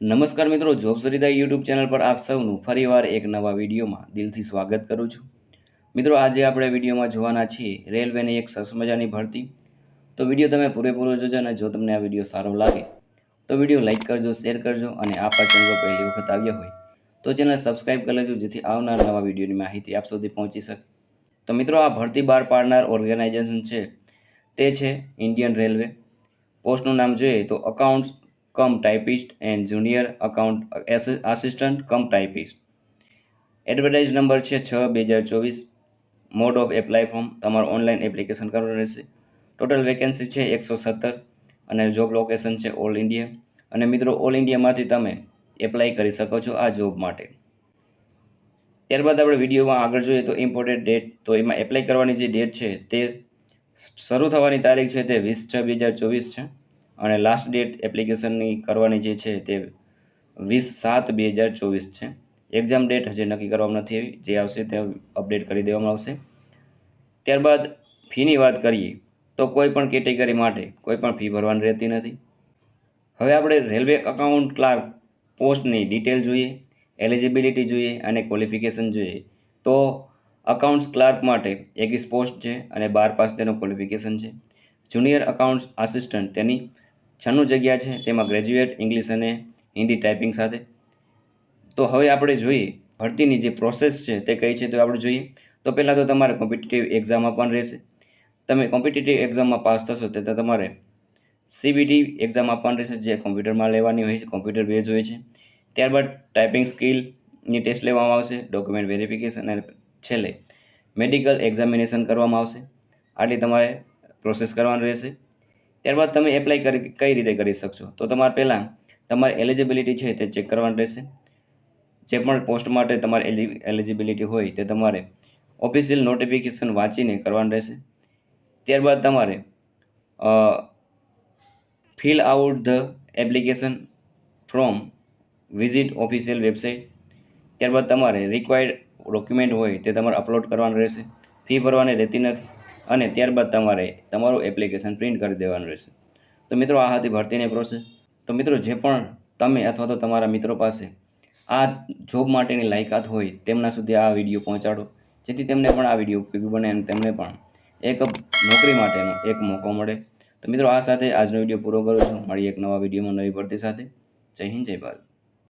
નમસ્કાર મિત્રો, job Sarita YouTube channel પર આપ સૌનું ફરીવાર એક નવા વિડીયોમાં દિલથી સ્વાગત કરું છું. મિત્રો, આજે આપણે વિડીયોમાં જોવાના છીએ રેલવેની એક સરસ મજાની ભરતી. તો વીડિયો તમે પૂરેપૂરો જોજો અને જો તમને આ વીડિયો સારો લાગે, તો વીડિયો લાઇક કરજો, શેર કરજો અને આપ આ ચેનલ પર પહેલી વખત આવ્યા હોય, તો ચેનલ સબસ્ક્રાઇબ કરી લેજો જેથી આવનાર નવા વિડીયોની માહિતી આપ સુધી પહોંચી શકે. તો મિત્રો, આ ભરતી બહાર પાડનાર ઓર્ગેનાઇઝેશન છે, તે છે ઇન્ડિયન રેલવે. પોસ્ટનું નામ જોઈએ તો accounts cum typist and junior account assistant cum typist advertise number છે છ બે હજાર ચોવીસ. મોડ ઓફ એપ્લાય ફોર્મ તમારો ઓનલાઈન એપ્લિકેશન કરવાનું રહેશે. ટોટલ વેકેન્સી છે એકસો સત્તર અને જોબ લોકેશન છે ઓલ ઇન્ડિયા અને મિત્રો ઓલ ઇન્ડિયામાંથી તમે એપ્લાય કરી શકો છો આ જોબ માટે. ત્યારબાદ આપણે વિડીયોમાં આગળ જોઈએ તો ઇમ્પોર્ટેન્ટ ડેટ તો એમાં એપ્લાય કરવાની જે ડેટ છે તે શરૂ થવાની તારીખ છે તે વીસ છ બે હજાર ચોવીસ છે. અને લાસ્ટ ડેટ એપ્લિકેશનની કરવાની જે છે તે વીસ સાત બે હજાર ચોવીસ છે. એક્ઝામ ડેટ હજી નક્કી કરવામાં નથી આવી. જે આવશે તે અપડેટ કરી દેવામાં આવશે. ત્યારબાદ ફીની વાત કરીએ તો કોઈ પણ કેટેગરી માટે કોઈ પણ ફી ભરવાની રહેતી નથી. હવે આપણે રેલવે અકાઉન્ટ ક્લાર્ક પોસ્ટની ડિટેલ જોઈએ એલિજિબિલિટી જોઈએ અને ક્વોલિફિકેશન જોઈએ. તો અકાઉન્ટ્સ ક્લાર્ક માટે એકવીસ પોસ્ટ છે અને બાર પાસ તેનું ક્વોલિફિકેશન છે. જુનિયર અકાઉન્ટ્સ આસિસ્ટન્ટ તેની છન્નું જગ્યા છે, તેમાં ગ્રેજ્યુએટ ઇંગ્લિશ અને હિન્દી ટાઈપિંગ સાથે. તો હવે આપણે જોઈએ, ભરતીની જે પ્રોસેસ છે તે કઈ છે તો આપણે જોઈએ. તો પહેલાં તો તમારે કોમ્પિટિટિવ એક્ઝામ આપવાની રહેશે. તમે કોમ્પિટિટિવ એક્ઝામમાં પાસ થશો તે તમારે સીબીટી એક્ઝામ આપવાની રહેશે, જે કોમ્પ્યુટરમાં લેવાની હોય છે કોમ્પ્યુટર બેઝ હોય છે. ત્યારબાદ ટાઈપિંગ સ્કિલની ટેસ્ટ લેવામાં આવશે ડોક્યુમેન્ટ વેરિફિકેશન અને છેલ્લે મેડિકલ એક્ઝામિનેશન કરવામાં આવશે. આટલી તમારે પ્રોસેસ કરવાની રહેશે. ત્યારબાદ તમે એપ્લાય કરી, કઈ રીતે કરી શકશો? તો તમારે પહેલાં તમારી એલિજિબિલિટી છે તે ચેક કરવાની રહેશે. જે પણ પોસ્ટ માટે તમારે એલિજિબિલિટી હોય તે તમારે ઓફિશિયલ નોટિફિકેશન વાંચીને કરવાનું રહેશે. ત્યારબાદ તમારે fill out the application from visit official website ત્યારબાદ તમારે રિક્વાયર્ડ ડોક્યુમેન્ટ હોય તે તમારે અપલોડ કરવાનું રહેશે. ફી ભરવાની રહેતી નથી. અને ત્યારબાદ તમારે તમારું એપ્લિકેશન પ્રિન્ટ કરી દેવાનું રહેશે. તો મિત્રો, આ હતી ભરતીની પ્રોસેસ તો મિત્રો, જે પણ તમે અથવા તો તમારા મિત્રો પાસે આ જોબ માટેની લાયકાત હોય, તેમના સુધી આ વીડિયો પહોંચાડો. જેથી તેમને પણ આ વીડિયો ઉપયોગી બને અને તેમને પણ એક નોકરી માટેનો એક મોકો મળે. તો મિત્રો, આ સાથે આજનો વીડિયો પૂરો કરું છું. મળી એક નવા વિડીયોમાં નવી ભરતી સાથે. જય હિન્દ, જય ભારત.